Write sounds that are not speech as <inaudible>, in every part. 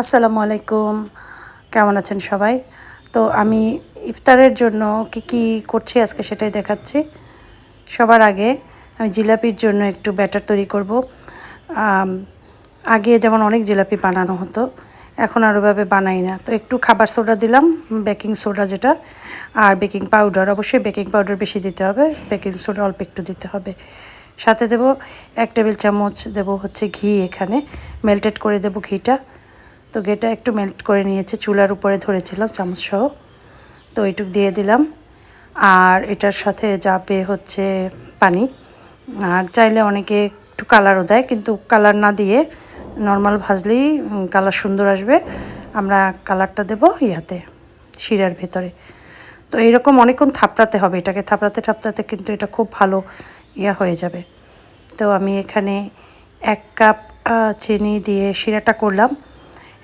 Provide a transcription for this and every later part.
আসসালামু আলাইকুম। কেমন আছেন সবাই? তো আমি ইফতারের জন্য কি কি করছি আজকে সেটাই দেখাচ্ছি। সবার আগে আমি জিলাপির জন্য একটু ব্যাটার তৈরি করব। আগে যেমন অনেক জিলাপি বানানো হতো, এখন আর ওভাবে বানাই না। তো একটু খাবার সোডা দিলাম, বেকিং সোডা যেটা, আর বেকিং পাউডার। অবশ্যই বেকিং পাউডার বেশি দিতে হবে, বেকিং সোডা অল্প একটু দিতে হবে। সাথে দেব এক টেবিল চামচ দেব হচ্ছে ঘি এখানে, মেল্টেড করে দেব ঘিটা। তো ঘিটা একটু মেল্ট করে নিয়েছে, চুলার উপরে ধরেছিলাম চামচ সহ। তো এইটুক দিয়ে দিলাম। আর এটার সাথে যাবে হচ্ছে পানি। আর চাইলে অনেকে একটু কালারও দেয়, কিন্তু কালার না দিয়ে নর্মাল ভাজলেই কালার সুন্দর আসবে। আমরা কালারটা দেব ইয়াতে, শিরার ভেতরে। তো এইরকম অনেকক্ষণ থাপড়াতে হবে। এটাকে থাপড়াতে থাপড়াতে কিন্তু এটা খুব ভালো ইয়া হয়ে যাবে। তো আমি এখানে এক কাপ চিনি দিয়ে শিরাটা করলাম।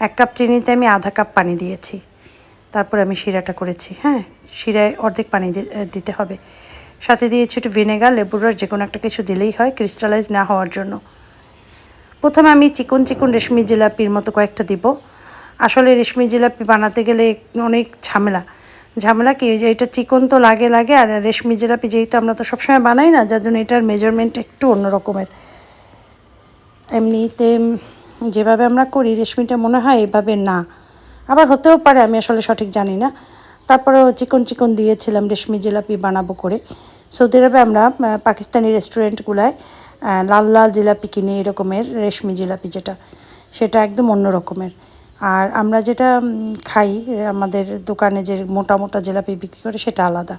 এক কাপ চিনিতে আমি আধা কাপ পানি দিয়েছি। তারপর আমি শিরাটা করেছি হ্যাঁ? শিরায় অর্ধেক পানি দিতে হবে। সাথে দিয়েছি একটু ভিনেগার, লেবুর রস যে কোনো একটা কিছু দিলেই হয়, ক্রিস্টালাইজ না হওয়ার জন্য। প্রথমে আমি চিকন চিকন রেশমি জিলাপির মতো কয়েকটা দিব। আসলে রেশমি জিলাপি বানাতে গেলে অনেক ঝামেলা। ঝামেলা কি যে এটা চিকন তো লাগে লাগে, আর রেশমি জিলাপি যেহেতু আমরা তো সবসময় বানাই না, যার জন্য এটার মেজারমেন্ট একটু অন্য রকমের এমনিতে যেভাবে আমরা করি, রেশমিটা মনে হয় এভাবে না। আবার হতেও পারে, আমি আসলে সঠিক জানি না। তারপরেও চিকন চিকন দিয়েছিলাম রেশমি জিলাপি বানাবো করে। সৌদি আরবে আমরা পাকিস্তানি রেস্টুরেন্টগুলায় লাল লাল জিলাপি কিনি এরকমের রেশমি জিলাপি যেটা, সেটা একদম অন্য রকমের। আর আমরা যেটা খাই আমাদের দোকানে যে মোটা মোটা জিলাপি বিক্রি করে সেটা আলাদা।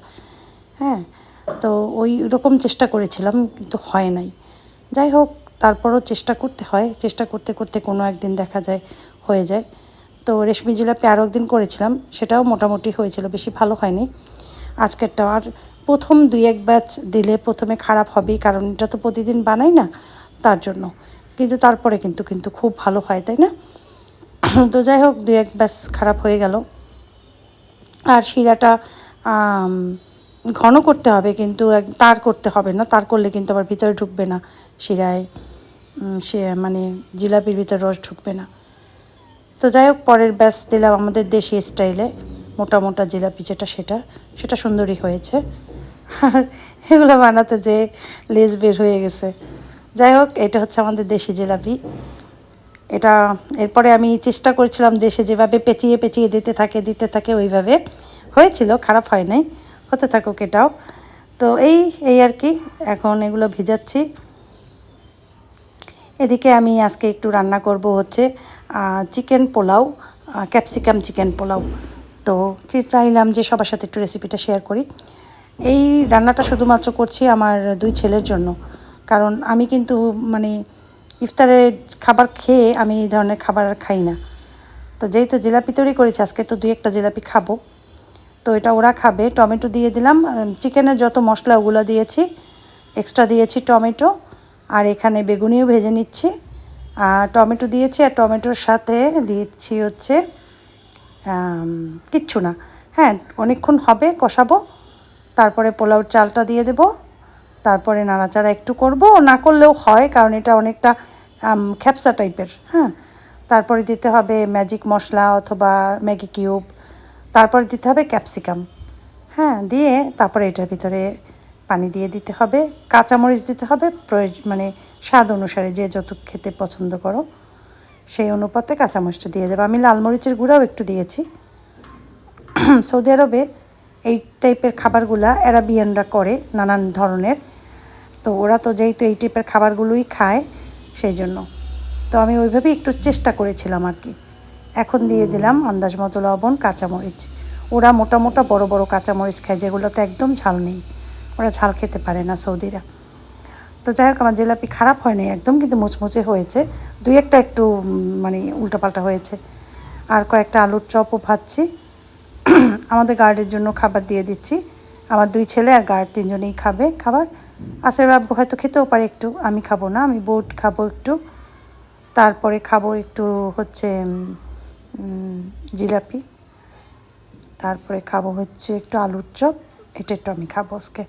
হ্যাঁ তো ওই রকম চেষ্টা করেছিলাম, কিন্তু হয় নাই। যাই হোক তারপরও চেষ্টা করতে হয়, চেষ্টা করতে করতে কোনো একদিন দেখা যায়, হয়ে যায়। তো রেশমি জিলাপি আরও একদিন করেছিলাম, সেটাও মোটামুটি হয়েছিল, বেশি ভালো হয়নি। আজকেরটা আর প্রথম দুই এক ব্যাচ দিলে প্রথমে খারাপ হবেই, কারণ এটা তো প্রতিদিন বানাই না তার জন্য। কিন্তু তারপরে কিন্তু কিন্তু খুব ভালো হয়, তাই না? <clears throat> তো যাই হোক, দুই এক ব্যাচ খারাপ হয়ে গেল। আর শিরাটা ঘন করতে হবে কিন্তু তার করতে হবে না, তার করলে কিন্তু আবার ভিতরে ঢুকবে না শিরায় সে মানে জিলাপির ভিতরে রস ঢুকবে না। তো যাই হোক, পরের ব্যাস দিলাম আমাদের দেশি স্টাইলে, মোটা মোটা জিলাপি যেটা সেটা সেটা সুন্দরই হয়েছে। আর এগুলো বানাতে যে লেজ বের হয়ে গেছে। যাই হোক, এটা হচ্ছে আমাদের দেশি জিলাপি। এটা এরপরে আমি চেষ্টা করেছিলাম দেশে যেভাবে পেঁচিয়ে পেঁচিয়ে দিতে থাকে দিতে থাকে ওইভাবে। হয়েছিল, খারাপ হয় নাই। হতে থাকুক এটাও। তো এই এই আর কি, এখন এগুলো ভিজাচ্ছি। এদিকে আমি আজকে একটু রান্না করব হচ্ছে chicken pulao capsicum chicken pulao. তো চাইলাম যে সবার সাথে একটু রেসিপিটা শেয়ার করি। এই রান্নাটা শুধুমাত্র করছি আমার দুই ছেলের জন্য। কারণ আমি কিন্তু মানে ইফতারে খাবার খেয়ে আমি এই ধরনের খাবার আর খাই না। তো যেহেতু জিলাপি তৈরি করেছি, আজকে তো দুই একটা জিলাপি খাব। তো এটা ওরা খাবে। টমেটো দিয়ে দিলাম। চিকেনের যত মশলা ওগুলো দিয়েছি এক্সট্রা দিয়েছি টমেটো, আর এখানে বেগুনিও ভেজে নিচ্ছি। আর টমেটো দিয়েছি, আর টমেটোর সাথে দিচ্ছি হচ্ছে কিচ্ছু না। হ্যাঁ অনেকক্ষণ হবে কষাবো। তারপরে পোলাওর চালটা দিয়ে দেব। তারপরে নাড়াচাড়া একটু করব। না করলেও হয়, কারণ এটা অনেকটা খ্যাপসা টাইপের হ্যাঁ। তারপরে দিতে হবে ম্যাজিক মশলা অথবা ম্যাগি কিউব। তারপরে দিতে হবে ক্যাপসিকাম। হ্যাঁ দিয়ে তারপরে এটার ভিতরে পানি দিয়ে দিতে হবে। কাঁচামরিচ দিতে হবে, প্রয়োজ মানে স্বাদ অনুসারে যে যত খেতে পছন্দ করো, সেই অনুপাতে কাঁচামরিচটা দিয়ে দেবো। আমি লাল মরিচের গুঁড়াও একটু দিয়েছি। <clears throat> সৌদি আরবে এই টাইপের খাবারগুলা অ্যারাবিয়ানরা করে নানান ধরনের। তো ওরা তো যেহেতু এই টাইপের খাবারগুলোই খায়, সেই জন্য। তো আমি ওইভাবেই একটু চেষ্টা করেছিলাম আর কি। এখন দিয়ে দিলাম আন্দাজ মতো লবণ, কাঁচামরিচ। ওরা মোটা মোটা বড় বড় কাঁচামরিচ খায়, যেগুলোতে একদম ঝাল নেই। ওরা ঝাল খেতে পারে না সৌদিরা। তো যাই হোক, আমার জিলাপি খারাপ হয়নি একদম, কিন্তু মুচমুচে হয়েছে। দুই একটা একটু মানে উল্টোপাল্টা হয়েছে। আর কয়েকটা আলুর চপও ভাজছি। <clears throat> আমাদের গার্ডের জন্য খাবার দিয়ে দিচ্ছি। আমার দুই ছেলে আর গার্ড তিনজনেই খাবে খাবার। আসের বাবু হয়তো খেতেও পারে একটু, আমি খাব না, আমি বোট খাব একটু। তারপরে খাব একটু হচ্ছে জিলাপি। তারপরে খাব হচ্ছে একটু আলুর চপ এটা একটু আমি খাব আজকে।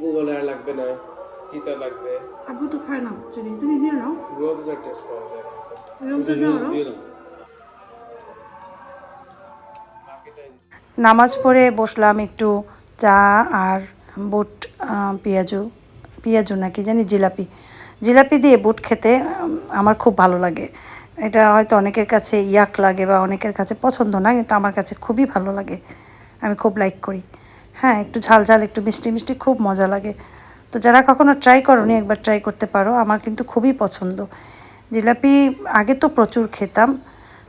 গুগল আর লাগবে না লাগবে। আপু তো খায় না চিনি তুমি নাও রোবজার টেস্ট পাওয়া যায় দাও নামাজ পড়ে বসলাম একটু চা আর বুট পেঁয়াজু পেঁয়াজু নাকি জানি জিলাপি। জিলাপি দিয়ে বুট খেতে আমার খুব ভালো লাগে। এটা হয়তো অনেকের কাছে ইয়াক লাগে বা অনেকের কাছে পছন্দ না, কিন্তু আমার কাছে খুবই ভালো লাগে। আমি খুব লাইক করি। হ্যাঁ একটু ঝাল ঝাল, একটু মিষ্টি মিষ্টি খুব মজা লাগে। তো যারা কখনো ট্রাই করনি, একবার ট্রাই করতে পারো, আমার কিন্তু খুবই পছন্দ। জিলাপি আগে তো প্রচুর খেতাম।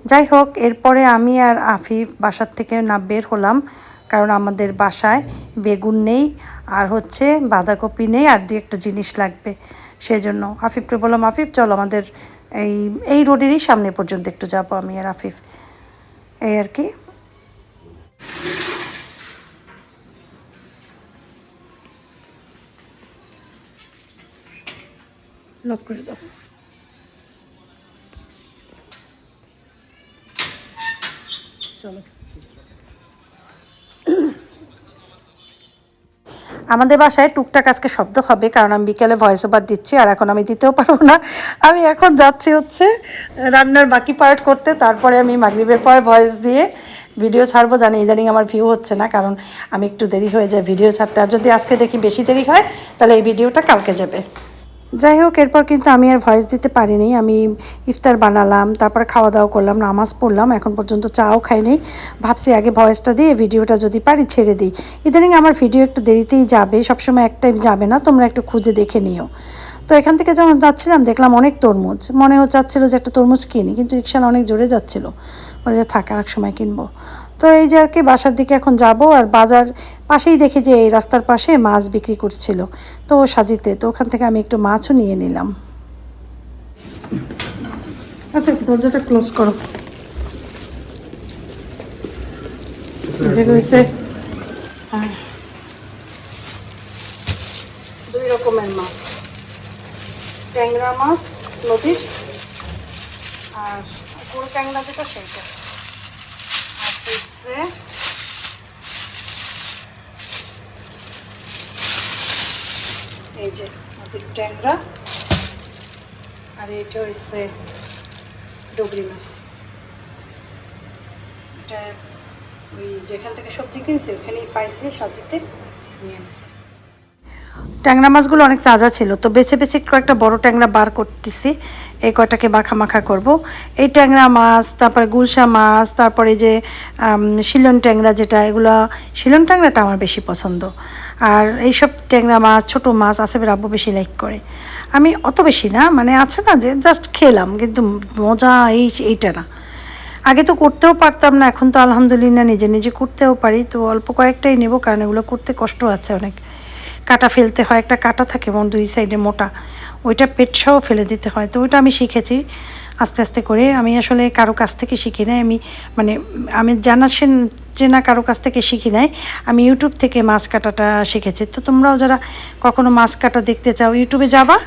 যাই হোক, এরপরে আমি আর আফিফ বাসার থেকে না বের হলাম, কারণ আমাদের বাসায় বেগুন নেই, আর হচ্ছে বাঁধাকপি নেই, আর দু একটা জিনিস লাগবে। সেজন্য। আফিফকে বললাম, আফিফ, চল আমাদের এই এই রোডেরই সামনে পর্যন্ত একটু যাব আমি আর আফিফ। এই আর কি। লক করে দাও। চলো। আমাদের বাসায় টুকটাক আজকে শব্দ হবে, কারণ আমি বিকেলে ভয়েস ওভার দিচ্ছি আর এখন আমি দিতেও পারব না। আমি এখন যাচ্ছি হচ্ছে রান্নার বাকি পার্ট করতে, তারপরে আমি মাগরিবের পর ভয়েস দিয়ে ভিডিও ছাড়বো। জানি ইদানিং আমার ভিউ হচ্ছে না, কারণ আমি একটু দেরি হয়ে যায় ভিডিও ছাড়তে। আর যদি আজকে দেখি বেশি দেরি হয়, তাহলে এই ভিডিওটা কালকে যাবে। যাই হোক, এরপর কিন্তু আমি আর ভয়েস দিতে পারিনি। আমি ইফতার বানালাম, তারপরে খাওয়া দাওয়া করলাম, নামাজ পড়লাম, এখন পর্যন্ত চাও খাইনি ভাবছি আগে ভয়েসটা দিয়ে ভিডিওটা যদি পারি ছেড়ে দিই। ইদানিং আমার ভিডিও একটু দেরিতেই যাবে, সবসময় এক টাইম যাবে না, তোমরা একটু খুঁজে দেখে নিও। তো এখান থেকে যখন যাচ্ছিলাম, দেখলাম অনেক তরমুজ। মনে হচ্ছিল যে একটা তরমুজ কিনি, কিন্তু রিক্সাটা অনেক জোরে যাচ্ছিল। বলে যে থাক, আর এক সময় কিনবো। তো এই যে আর কি বাসার দিকে এখন যাব, আর বাজার পাশেই দেখি যে এই রাস্তার পাশে মাছ বিক্রি করছিল তো সাজিতে, তো ওখান থেকে আমি একটু মাছও নিয়ে নিলাম। আচ্ছা দরজাটা ক্লোজ করো। দুই রকমের মাছ। ট্যাংরা মাছ, নদীর, আর পুরো ট্যাংরা যেটা সেইটা। আর এই যে নদীর ট্যাংরা। আর এটা হচ্ছে ডগরি মাছ। এটা ওই যেখান থেকে সবজি কিনছে, ওখানেই পাইছি, সাজিতে নিয়ে নিছি ট্যাংরা মাছগুলো অনেক তাজা ছিল, তো বেছে বেছে একটা বড় ট্যাংরা বার করতেছি, এই কয়টাকে মাখা মাখা করব। এই ট্যাংরা মাছ, তারপরে গুলশা মাছ, তারপরে যে শিলন ট্যাংরা যেটা, এগুলো, শিলন ট্যাংরাটা আমার বেশি পছন্দ। আর এইসব ট্যাংরা মাছ, ছোট মাছ আসেবের আব্বু বেশি লাইক করে। আমি অত বেশি না মানে আছে না যে জাস্ট খেলাম, কিন্তু মজা এই, এইটা না। আগে তো করতেও পারতাম না, এখন তো আলহামদুলিল্লাহ নিজে নিজে করতেও পারি, তো অল্প কয়েকটাই নেব, কারণ এগুলো করতে কষ্ট আছে অনেক। কাটা ফেলতে হয়, একটা কাটা থাকে মন দুই সাইডে মোটা, ওইটা পেট সহ ফেলে দিতে হয়। তো ওইটা আমি শিখেছি আস্তে আস্তে করে। আমি আসলে কারও কাছ থেকে শিখি নাই। আমি মানে আমি জানা চেনা কারও কাছ থেকে শিখি নাই। আমি ইউটিউব থেকে মাছ কাটাটা শিখেছি। তো তোমরাও যারা কখনো মাছ কাটা দেখতে চাও ইউটিউবে যাবা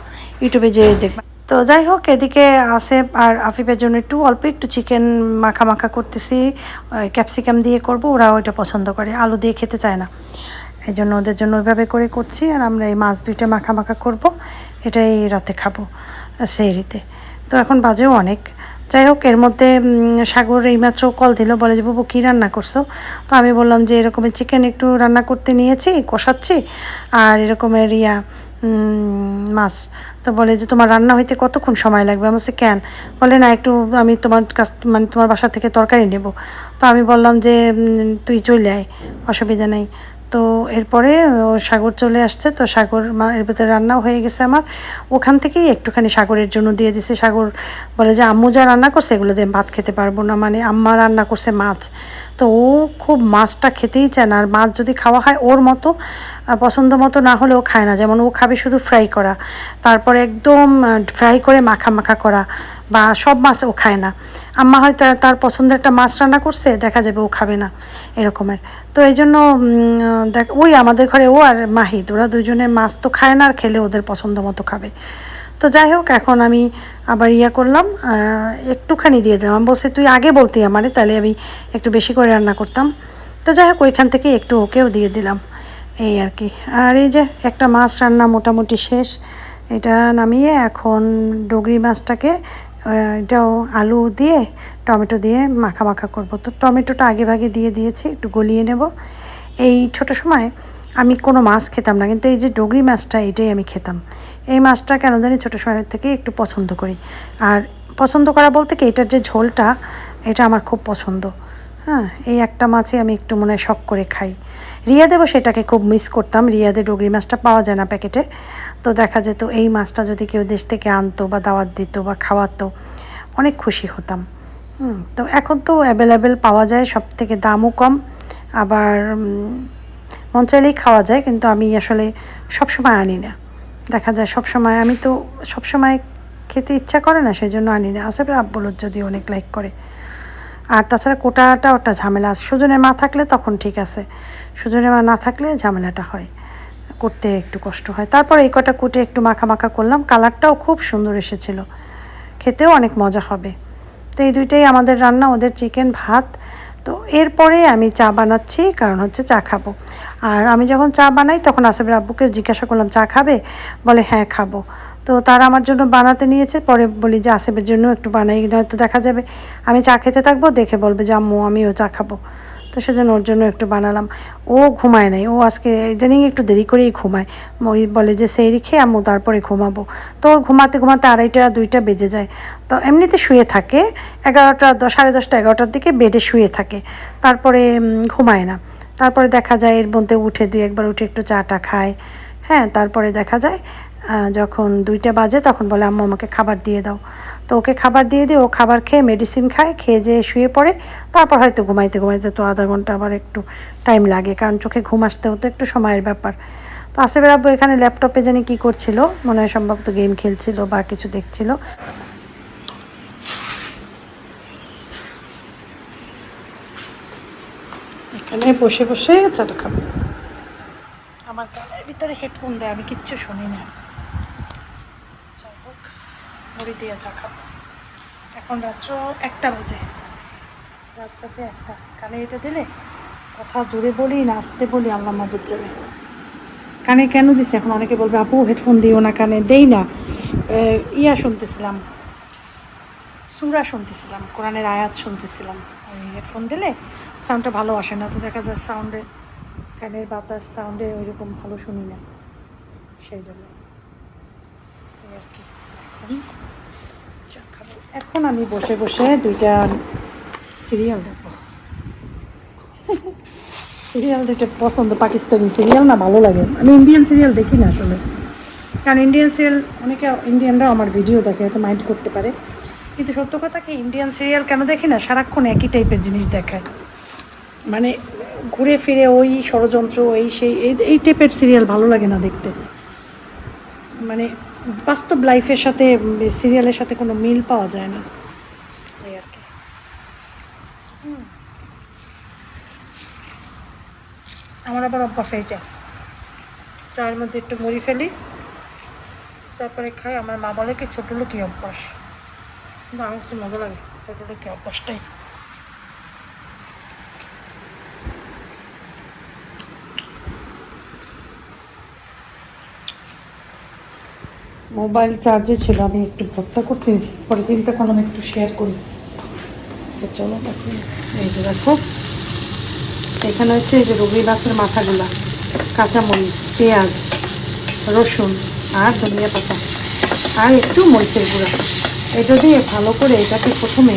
ইউটিউবে যেয়ে দেখবা। তো যাই হোক, এদিকে আসেফ আর আফিফের জন্য একটু অল্প একটু চিকেন মাখা মাখা করতেছি ক্যাপসিকাম দিয়ে করব ওরা ওইটা পছন্দ করে। আলু দিয়ে খেতে চায় না। এই জন্য ওদের জন্য ওইভাবে করে করছি আর আমরা এই মাছ দুইটা মাখা মাখা করব, এটাই রাতে খাব সেইরিতে তো এখন বাজেও অনেক। যাই হোক, এর মধ্যে সাগর এইমাত্র কল দিল, বলে যে, বাবু, কী রান্না করছ? তো আমি বললাম যে এরকমের চিকেন একটু রান্না করতে নিয়েছি, কষাচ্ছি, আর এরকমের ইয়া মাছ। তো বলে যে, তোমার রান্না হইতে কতক্ষণ সময় লাগবে? আমি বলছি, কেন? বলে, না, একটু আমি তোমার কাছ মানে তোমার বাসা থেকে তরকারি নেব। তো আমি বললাম যে তুই চলে আয়, অসুবিধা নেই। তো এরপরে সাগর চলে আসছে, তো সাগর মা, এর ভিতরে রান্নাও হয়ে গেছে আমার। ওখান থেকেই একটুখানি সাগরের জন্য দিয়ে দিছে। সাগর বলে যে, আম্মু যা রান্না করছে, এগুলো দিয়ে ভাত খেতে পারব না। মানে আম্মা রান্না করছে মাছ। তো ও খুব মাছটা খেতেই চায় না। আর মাছ যদি খাওয়া হয় ওর মতো পছন্দ মতো না হলে ও খায় না। যেমন ও খাবে শুধু ফ্রাই করা। তারপরে একদম ফ্রাই করে মাখা মাখা করা। বা সব মাছ ও খায় না। আম্মা হয়তো তার পছন্দের একটা মাছ রান্না করছে, দেখা যাবে ও খাবে না, এরকমের। তো এই জন্য দেখ, ওই আমাদের ঘরে ও আর মাহিদ, ওরা দুজনে মাছ তো খায় না আর খেলে ওদের পছন্দ মতো খাবে। তো যাই হোক, এখন আমি আবার ইয়া করলাম একটুখানি দিয়ে দিলাম। আমি বলছি, তুই আগে বলতি আমারে, তাহলে আমি একটু বেশি করে রান্না করতাম। তো যাই হোক, ওইখান থেকে একটু ওকেও দিয়ে দিলাম, এই আর কি। আর এই যে, একটা মাছ রান্না মোটামুটি শেষ। এটা নামিয়ে এখন ডগরি মাছটাকে এটাও আলু দিয়ে, টমেটো দিয়ে মাখা মাখা করব। তো টমেটোটা আগে ভাগে দিয়ে দিয়েছি, একটু গলিয়ে নেব। এই ছোট সময় আমি কোনো মাছ খেতাম না, কিন্তু এই যে ডগরি মাছটা, এটাই আমি খেতাম। এই মাছটা কেন জানি ছোটো সময় থেকে একটু পছন্দ করি। আর পছন্দ করা বলতে কি, এটার যে ঝোলটা, এটা আমার খুব পছন্দ। হ্যাঁ এই একটা মাছই আমি একটু মনে শখ করে খাই। রিয়াদেও সেটাকে খুব মিস করতাম। রিয়াদে ডগরি মাছটা পাওয়া যায় না প্যাকেটে। তো দেখা যেত এই মাছটা যদি কেউ দেশ থেকে আনতো বা দাওয়াত দিত বা খাওয়াতো, অনেক খুশি হতাম। তো এখন তো অ্যাভেলেবেল পাওয়া যায় সব থেকে দামও কম। আবার মন চাইলেই খাওয়া যায়, কিন্তু আমি আসলে সবসময় আনি না। দেখা যায় সবসময়, আমি তো সবসময় খেতে ইচ্ছা করে না সেই জন্য আনি না। আসলে আব্বুলোর যদি অনেক লাইক করে। আর তাছাড়া কোটাটা ওটা ঝামেলা সুজনের মা থাকলে তখন ঠিক আছে। সুজনের মা না থাকলে ঝামেলাটা হয়। করতে একটু কষ্ট হয়। তারপর এই কটা কুটে একটু মাখা মাখা করলাম। কালারটাও খুব সুন্দর এসেছিল। খেতেও অনেক মজা হবে। তো এই দুইটাই আমাদের রান্না, ওদের চিকেন, ভাত। তো এরপরে আমি চা বানাচ্ছি, কারণ হচ্ছে চা খাব। আর আমি যখন চা বানাই, তখন আসিফের আব্বুকে জিজ্ঞাসা করলাম, চা খাবে? বলে হ্যাঁ খাব। তো তারা আমার জন্য বানাতে নিয়েছে। পরে বলি যে, আসিফের জন্য একটু বানাই, নয়তো দেখা যাবে। আমি চা খেতে থাকব, দেখে বলবে যে, আম্মু, আমিও চা খাব। তো সেজন্য ওর জন্য একটু বানালাম। ও ঘুমায় নাই। ও আজকে ইদানিং একটু দেরি করেই ঘুমায়। ওই বলে যে, সেই খেয়ে আম্মু তারপরে ঘুমাবো। তো ঘুমাতে ঘুমাতে আড়াইটা, দুইটা বেজে যায়। তো এমনিতে শুয়ে থাকে। এগারোটা সাড়ে দশটা, এগারোটার দিকে বেডে শুয়ে থাকে। তারপরে ঘুমায় না। তারপরে দেখা যায়, এর মধ্যে উঠে দুই একবার উঠে একটু চাটা খায়। হ্যাঁ তারপরে দেখা যায় যখন দুইটা বাজে তখন বলে, আম্মু, আমাকে খাবার দিয়ে দাও। তো ওকে খাবার দিয়ে দিয়ে ও খাবার খেয়ে মেডিসিন খায়, খেয়ে যেয়ে শুয়ে পড়ে। তারপর হয়তো ঘুমাইতে ঘুমাইতে তো আধা ঘণ্টা আবার একটু টাইম লাগে, কারণ চোখে ঘুম আসতেও তো একটু সময়ের ব্যাপার। তো আসিফের আব্বু এখানে ল্যাপটপে জানি কি করছিল, মনে হয় সম্ভবত গেম খেলছিল বা কিছু দেখছিল। এখানে বসে বসে চাটা খাব। আমার কানের ভিতরে হেডফোন দেয়, আমি কিচ্ছু শুনি না। মুড়ি দিয়ে চা খাব এখন রাত্র একটা বাজে। রাত বাজে একটা। কানে এটা দিলে কথা জোরে বলি নাচতে বলি, আল্লাহ মাহবুদ যাবে কানে কেন দিছে? এখন অনেকে বলবে, আপু হেডফোন দিও না কানে? দেই না। ইয়া শুনতেছিলাম। সুরা শুনতেছিলাম, কোরআনের আয়াত শুনতেছিলাম। ওই হেডফোন দিলে সাউন্ডটা ভালো আসে না, তো দেখা যায় সাউন্ডে কানের বাতাস সাউন্ডে ওইরকম ভালো শুনি না। সেই জন্য। এই আর কি। এখন আমি বসে বসে দুইটা সিরিয়াল দেখব। সিরিয়াল দেখতে পছন্দ পাকিস্তানি সিরিয়াল না ভালো লাগে? আমি ইন্ডিয়ান সিরিয়াল দেখি না আসলে। কারণ ইন্ডিয়ান সিরিয়াল, অনেকে ইন্ডিয়ানরাও আমার ভিডিও দেখে, হয়তো মাইন্ড করতে পারে। কিন্তু সত্য কথা কি, ইন্ডিয়ান সিরিয়াল কেন দেখি না? সারাক্ষণ একই টাইপের জিনিস দেখায়। মানে ঘুরে ফিরে ওই ষড়যন্ত্র এই সেই এই টাইপের সিরিয়াল ভালো লাগে না দেখতে। মানে বাস্তব লাইফের সাথে সিরিয়ালের সাথে কোনো মিল পাওয়া যায় না। আর কি। আমার আবার অভ্যাস এইটা। চায়ের মধ্যে একটু মুড়ি ফেলি, তারপরে খাই। আমার মা বলে কি, ছোটো লোকই অভ্যাস। কিন্তু আমার মজা লাগে, ছোটো লোকই অভ্যাসটাই। মোবাইল চার্জে ছিল, আমি একটু ভর্তা করতে গেছি পরে চিন্তা করলাম একটু শেয়ার করি। তো চলো এই যে দেখো। এখানে হচ্ছে এই যে রবি গাছের মাথাগুলা, কাঁচামরিচ, পেঁয়াজ, রসুন আর ধনিয়া পাতা আর একটু মরিচের গুঁড়া। এটা দিয়ে ভালো করে এটাকে প্রথমে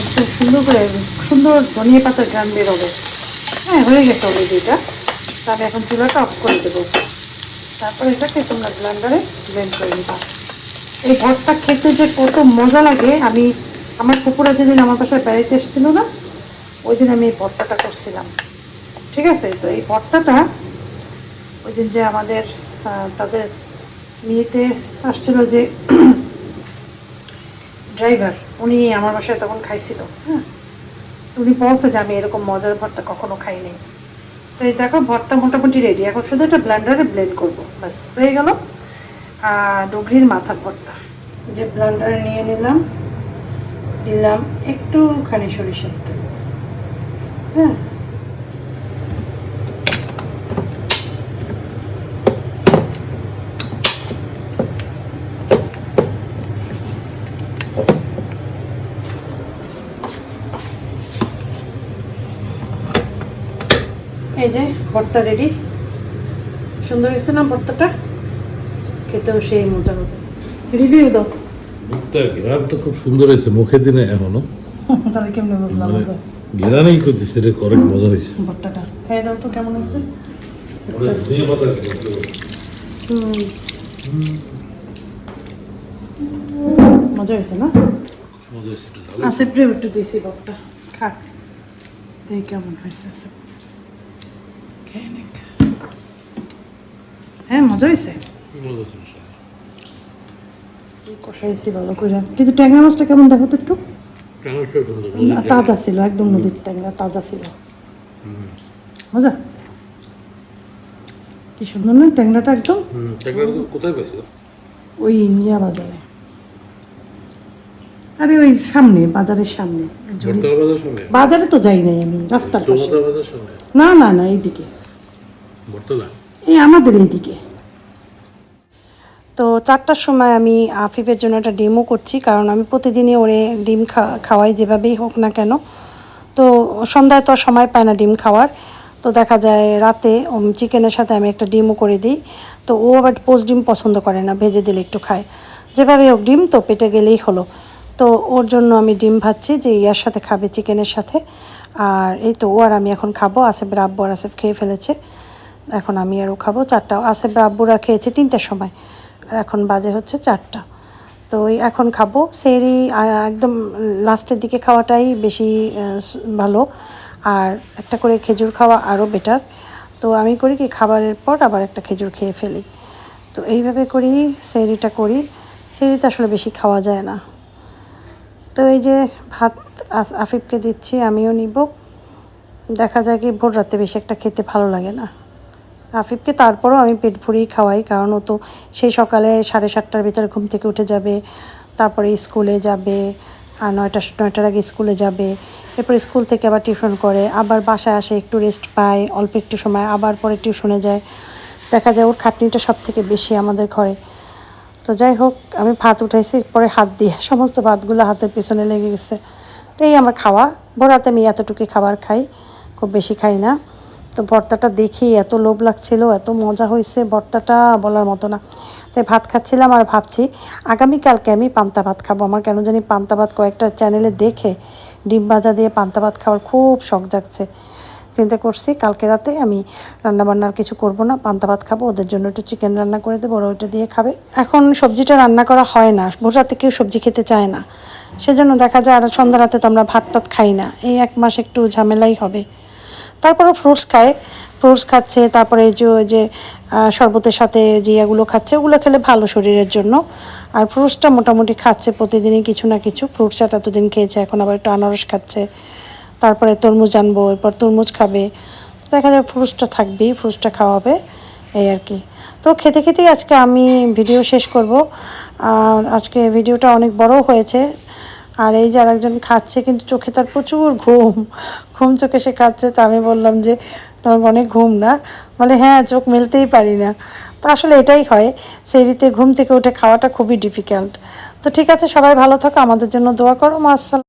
একদম সুন্দর করে, সুন্দর ধনিয়া পাতার গান বেরোবে হ্যাঁ হয়ে গেছে অলরেডি এটা। তাহলে এখন চুলাটা অফ করে দেবো। তারপর এটাকে তোমরা ব্লেন্ডারে ব্লেন্ড করে নিবা। এই ভর্তা খেতে যে কত মজা লাগে, আমি আমার কুকুরা যেদিন আমার বাসায় বেড়াইতে এসেছিল না ওই দিন আমি এই ভর্তাটা করছিলাম। ঠিক আছে? তো এই ভর্তাটা ওই দিন যে আমাদের তাদের নিয়েতে আসছিল যে <clears throat> ড্রাইভার উনি আমার বাসায় তখন খাইছিল হ্যাঁ? উনি বলছে যে আমি এরকম মজার ভর্তা কখনো খাই নাই। তো এই দেখো, ভর্তা মোটামুটি রেডি এখন শুধু একটা ব্লেন্ডারে ব্লেন্ড করব। ব্যাস, হয়ে গেল। আর ডুগরির মাথা ভর্তা। যে ব্লেন্ডারে নিয়ে নিলাম, দিলাম একটুখানি সরিষার তেল। হ্যাঁ? ভর্তা রেডি সুন্দর হয়েছে না ভর্তাটা? খেতেও সেই মজা হবে। রিভিউ দাও। তো খুব সুন্দর হয়েছে মুখে দিনে এখনও। <laughs> তাহলে কেমন বুঝলাম মানে মজা? করতেছে রে অনেক মজা হয়েছে। ভর্তাটা। খেয়ে দাও তো কেমন হয়েছে? মজা হয়েছে না? মজা হয়েছে একটু দিয়েছি ভর্তা। খাক দেখি কেমন হয়েছে খেয়ে নিক হ্যাঁ মজা হয়েছে কষাইছি ভালো করে কিন্তু ট্যাংরা মাছটা কেমন দেখো তো একটু তাজা ছিল একদম নদীর ট্যাংরা তাজা ছিল মজা কি সুন্দর না ট্যাংরাটা একদম কোথায় পাইছো ওই ইয়া বাজারে আরে ওই সামনে বাজারের সামনে বাজার তো যাই নাই আমি রাস্তার পাশে চৌমাত্রা বাজার সামনে না না না এইদিকে এই আমাদের এইদিকে তো চারটার সময় আমি আফিফের জন্য একটা ডিমও করছি কারণ আমি প্রতিদিনই ওরে ডিম খা- খাওয়াই যেভাবেই হোক না কেন। তো সন্ধ্যায় তো আর সময় পায় না ডিম খাওয়ার। তো দেখা যায় রাতে চিকেনের সাথে আমি একটা ডিমও করে দিই। তো ও আবার পোস্ট ডিম পছন্দ করে না ভেজে দিলে একটু খায়। যেভাবে হোক ডিম তো পেটে গেলেই হলো। তো ওর জন্য আমি ডিম ভাজছি যে ইয়ার সাথে খাবে চিকেনের সাথে। আর এই তো ও আর আমি এখন খাব আসেফের আব্বু আর আসেফ খেয়ে ফেলেছে। এখন আমি আরও খাব চারটা। আসেফ আব্বুরা খেয়েছে তিনটার সময়। আর এখন বাজে হচ্ছে চারটা। তো এখন খাব। সেরি একদম লাস্টের দিকে খাওয়াটাই বেশি ভালো। আর একটা করে খেজুর খাওয়া আরও বেটার তো আমি করি কি, খাবারের পর আবার একটা খেজুর খেয়ে ফেলি। তো এইভাবে করি, সেরিটা করি। সেরিতে আসলে বেশি খাওয়া যায় না। তো এই যে ভাত আফিফকে দিচ্ছি, আমিও নিব। দেখা যায় কি ভোর রাতে বেশি একটা খেতে ভালো লাগে না। আফিফকে তারপরও আমি পেট ভরেই খাওয়াই, কারণ ও তো সেই সকালে সাড়ে সাতটার ভিতরে ঘুম থেকে উঠে যাবে, তারপরে স্কুলে যাবে, আর নয়টা নয়টার আগে স্কুলে যাবে, এরপর স্কুল থেকে আবার টিউশন করে, আবার বাসায় আসে, একটু রেস্ট পায়, অল্প একটু সময়, আবার পরে টিউশনে যায়। দেখা যায় ওর খাটনিটা সব থেকে বেশি আমাদের ঘরে। তো যাই হোক, আমি ভাত উঠাইছি, পরে হাত দিয়ে <laughs> সমস্ত ভাতগুলো হাতের পেছনে লেগে গেছে। তো এই আমার খাওয়া ভোরাতে আমি এতটুকু খাবার খাই, খুব বেশি খাই না। তো ভর্তাটা দেখি, এত লোভ লাগছিল, এত মজা হয়েছে ভর্তাটা বলার মতো না। তাই ভাত খাচ্ছিলাম আর ভাবছি, আগামীকালকে আমি পান্তা ভাত খাব। আমার কেন জানি পান্তা ভাত কয়েকটা চ্যানেলে দেখে ডিম ভাজা দিয়ে পান্তা ভাত খাওয়ার খুব শখ জাগছে। চিন্তা করছি কালকে রাতে আমি রান্না বান্নার কিছু করব না, পান্তা ভাত খাব, ওদের জন্য একটু চিকেন রান্না করে দেবো, ওরা ওইটা দিয়ে খাবে। এখন সবজিটা রান্না করা হয় না রাতে কেউ সবজি খেতে চায় না। সেজন্য দেখা যায় আর সন্ধ্যা রাতে তো আমরা ভাত টাত খাই না, এই এক মাস একটু ঝামেলাই হবে। তারপরে ফ্রুটস খায়। ফ্রুটস খাচ্ছে, তারপরে যে যে শরবতের সাথে যে ইয়েগুলো খাচ্ছে, ওগুলো খেলে ভালো শরীরের জন্য। আর ফ্রুটসটা মোটামুটি খাচ্ছে প্রতিদিনই কিছু না কিছু। ফ্রুটস এতদিন খেয়েছে, এখন আবার একটু আনারস খাচ্ছে। তারপরে তরমুজ আনব, এরপর তরমুজ খাবে। দেখা যায় ফ্রুটসটা থাকবেই ফ্রুটসটা খাওয়াবে এই আর কি। তো খেতে খেতেই আজকে আমি ভিডিও শেষ করব। আর আজকে ভিডিওটা অনেক বড় হয়েছে। আর এই যে আরেকজন খাচ্ছে, কিন্তু চোখে তার প্রচুর ঘুম। ঘুম চোখে সে খাচ্ছে, তো আমি বললাম যে, তোমার অনেক ঘুম না? বলে হ্যাঁ চোখ মেলতেই পারি না। তো আসলে এটাই হয় সেই সেরিতে ঘুম থেকে উঠে খাওয়াটা খুবই ডিফিকাল্ট তো ঠিক আছে, সবাই ভালো থাকো, আমাদের জন্য দোয়া করো, মা